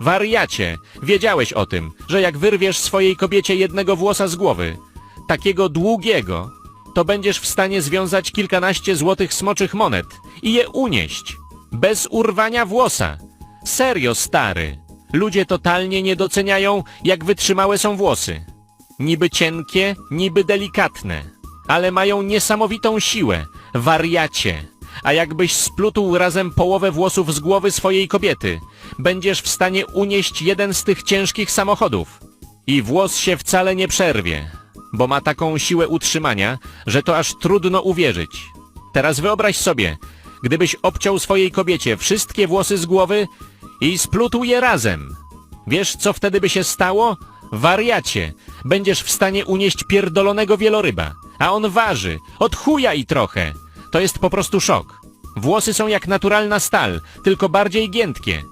Wariacie, wiedziałeś o tym, że jak wyrwiesz swojej kobiecie jednego włosa z głowy, takiego długiego, to będziesz w stanie związać kilkanaście złotych smoczych monet i je unieść. Bez urwania włosa. Serio, stary. Ludzie totalnie nie doceniają, jak wytrzymałe są włosy. Niby cienkie, niby delikatne, ale mają niesamowitą siłę. Wariacie. A jakbyś splutł razem połowę włosów z głowy swojej kobiety, będziesz w stanie unieść jeden z tych ciężkich samochodów. I włos się wcale nie przerwie, bo ma taką siłę utrzymania, że to aż trudno uwierzyć. Teraz wyobraź sobie, gdybyś obciął swojej kobiecie wszystkie włosy z głowy i splutł je razem. Wiesz, co wtedy by się stało? Wariacie, będziesz w stanie unieść pierdolonego wieloryba, a on waży, od chuja i trochę. To jest po prostu szok. Włosy są jak naturalna stal, tylko bardziej giętkie.